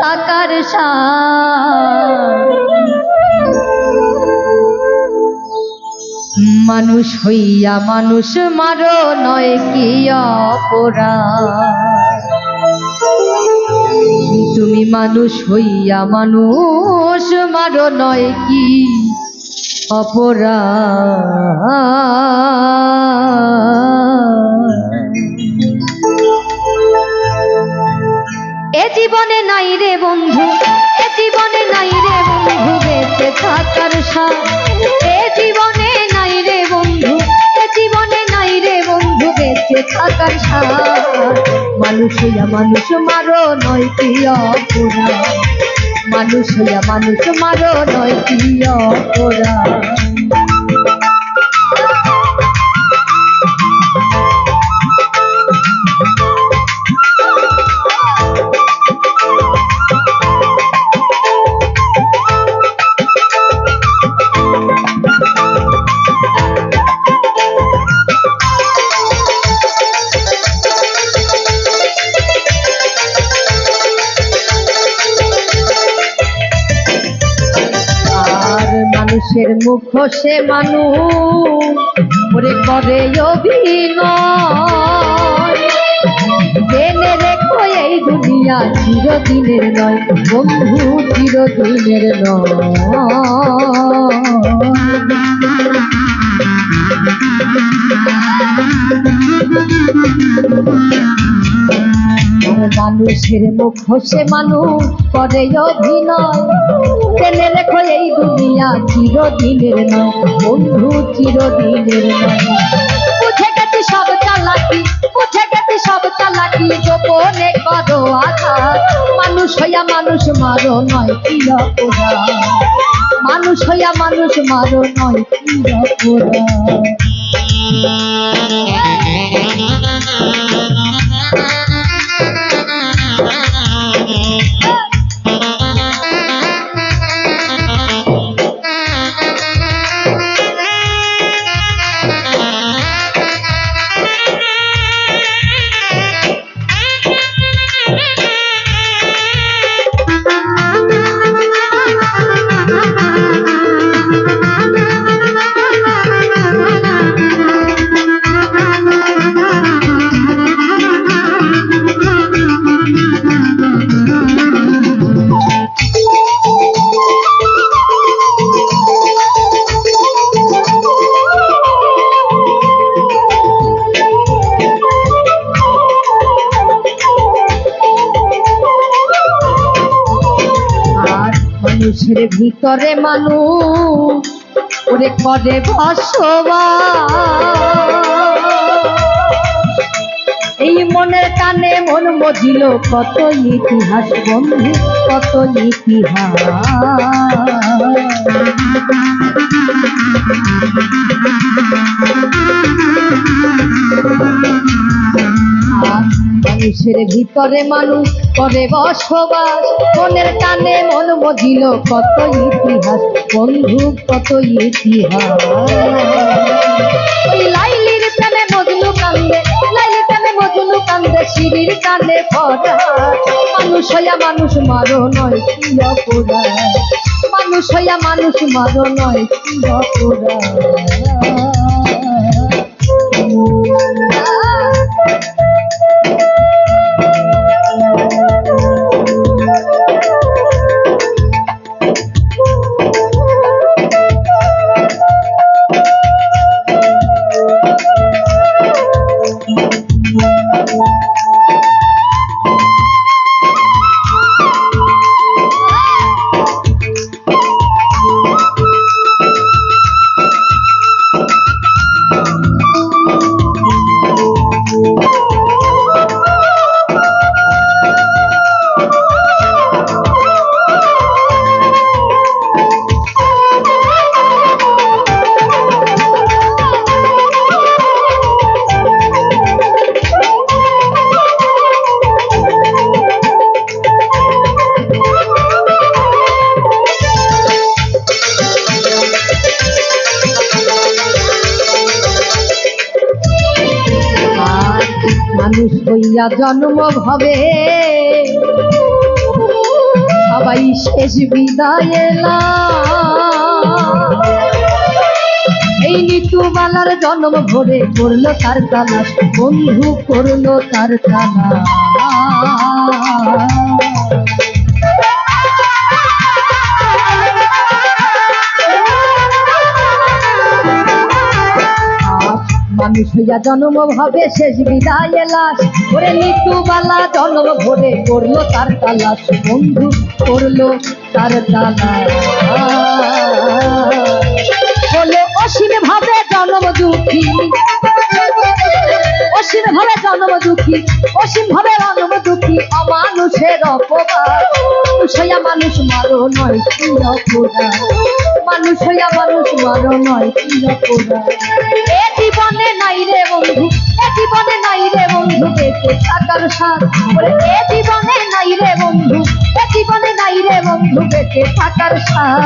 থাকার সাথ মানুষ হইয়া মানুষ মারো, নয় কি অপরাধ। তুমি মানুষ হইয়া মানুষ মারো, নয় কি অপরাধ। মানুষ হইয়া মানুষ মারো নয় কি পোড়া মানুষ হইয়া মানুষ মারো নয় কি অপরাধ। মানুষের মুখ সে মানুষ, ওরে করে জেনে রেখো এই দুনিয়া চিরদিনের নয়, বন্ধু চিরদিনের নয়। মানুষের মুখ সে মানুষ করে অভিনয়। জেনে রেখো এই দুনিয়া চিরদিনের নয়, বন্ধু চিরদিনের নয়। সব চালাকি সব চালাকি করো মানুষ হইয়া মানুষ, মারো নয় কি অপরাধ। মানুষ হইয়া মানুষ, মারো নয় কি মানুষের ভিতরে মানুষ, ওরে করে বসবাস। এই মনের কানে মন মজিল, কত ইতিহাস বন্ধু, কত ইতিহাস। মানুষের ভিতরে মানুষ করে বসবাস? মনের টানে মন মজিল কত ইতিহাস? বন্ধু, কত ইতিহাস? লাইলির প্রেমে মজনু কান্দে, লাইলির প্রেমে মজনু কান্দে, সিঁড়ির কানে ফটা মানুষ হইয়া মানুষ, মারো নয় কি অপরাধ? মানুষ হইয়া মানুষ, মারো নয় কি অপরাধ? মানুষ হইয়া জন্ম ভবে সবাই শেষ বিদায়। এই নিতুবালার জন্ম ভরে করল তার তালাশ বন্ধু করল তার তালাশ জন্ম ভাবে শেষ বিদায় লাশ। ওরে নিতুবালা জন্ম ভরে করল তার তালাশ। বন্ধু করল তার তালাশ। বলে, অসীম ভাবে জন্ম দুঃখী। অসীম ভাবে জন্ম দুঃখী। অসীম ভাবে জন্ম দুঃখী অমানুষের অপবাদ। মানুষ মারো নয় অপরাধ মানুষ হইয়া মানুষ, মারো নয় কি এ জীবনে নাই রে বন্ধু, এ জীবনে নাই রে বন্ধু বেঁচে থাকার সাথ এ জীবনে নাই রে বন্ধু, এ জীবনে নাই রে বন্ধু বেঁচে থাকার সাথ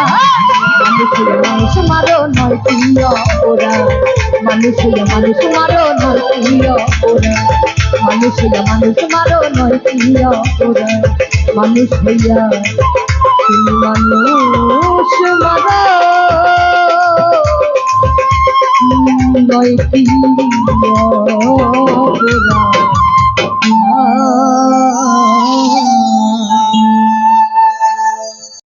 মানুষ হইয়া মানুষ, মারো নয় কি অপরাধ মানুষ হইয়া মানুষ, মারো নয় কি অপরাধ মানুষ হইয়া মানুষ, মারো নয় কি অপরাধ মানুষ হইয়া মানুষ মারা নয় কি অপরাধ